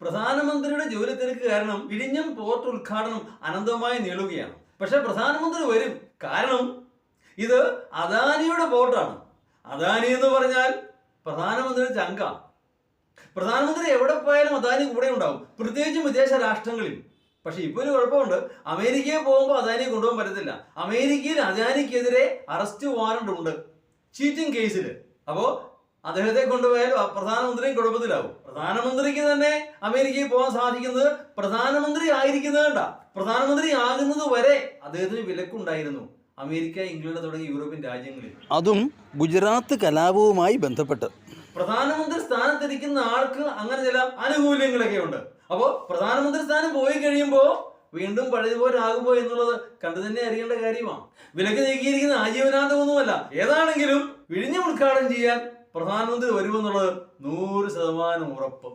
പ്രധാനമന്ത്രിയുടെ ജോലി തിരക്ക് കാരണം വിഴിഞ്ഞം പോർട്ട് ഉദ്ഘാടനം അനന്തമായി നീളുകയാണ്. പക്ഷെ പ്രധാനമന്ത്രി വരും. കാരണം ഇത് അദാനിയുടെ പോർട്ടാണ്. അദാനി എന്ന് പറഞ്ഞാൽ പ്രധാനമന്ത്രി ചങ്ക. പ്രധാനമന്ത്രി എവിടെ പോയാലും അദാനി കൂടെ ഉണ്ടാവും. പ്രത്യേകിച്ചും വിദേശ രാഷ്ട്രങ്ങളിൽ. പക്ഷെ ഇപ്പൊ ഒരു കുഴപ്പമുണ്ട്. അമേരിക്കയിൽ പോകുമ്പോൾ അദാനി കൊണ്ടുപോകാൻ പറ്റത്തില്ല. അമേരിക്കയിൽ അദാനിക്കെതിരെ അറസ്റ്റ് വാറണ്ട് ഉണ്ട്. ചീറ്റിംഗ് കേസിൽ അപ്പോ അദ്ദേഹത്തെ കൊണ്ടുപോയാൽ പ്രധാനമന്ത്രിയും കുഴപ്പത്തിലാവും പ്രധാനമന്ത്രിക്ക് തന്നെ അമേരിക്കയിൽ പോകാൻ സാധിക്കുന്നത് പ്രധാനമന്ത്രി ആയിരിക്കുന്നത് കണ്ട. പ്രധാനമന്ത്രി ആകുന്നത് വരെ അദ്ദേഹത്തിന് വിലക്കുണ്ടായിരുന്നു അമേരിക്ക ഇംഗ്ലണ്ട് തുടങ്ങിയ യൂറോപ്യൻ രാജ്യങ്ങളിൽ. അതും ഗുജറാത്ത് കലാപവുമായി ബന്ധപ്പെട്ട്. പ്രധാനമന്ത്രി സ്ഥാനത്തിരിക്കുന്ന ആൾക്ക് അങ്ങനെ ചില ആനുകൂല്യങ്ങളൊക്കെ ഉണ്ട്. അപ്പോൾ പ്രധാനമന്ത്രി സ്ഥാനം പോയി കഴിയുമ്പോൾ വീണ്ടും പഴയതുപോലെ ആകുമോ എന്നുള്ളത് കണ്ടു തന്നെ അറിയേണ്ട കാര്യമാണ്. വിലക്ക് നീക്കിയിരിക്കുന്ന ആജീവനാന്തമൊന്നുമല്ല. ഏതാണെങ്കിലും വിഴിഞ്ഞം ഉദ്ഘാടനം ചെയ്യാൻ പ്രധാനമന്ത്രി വരുമെന്നുള്ളത് നൂറ് ശതമാനം ഉറപ്പ്.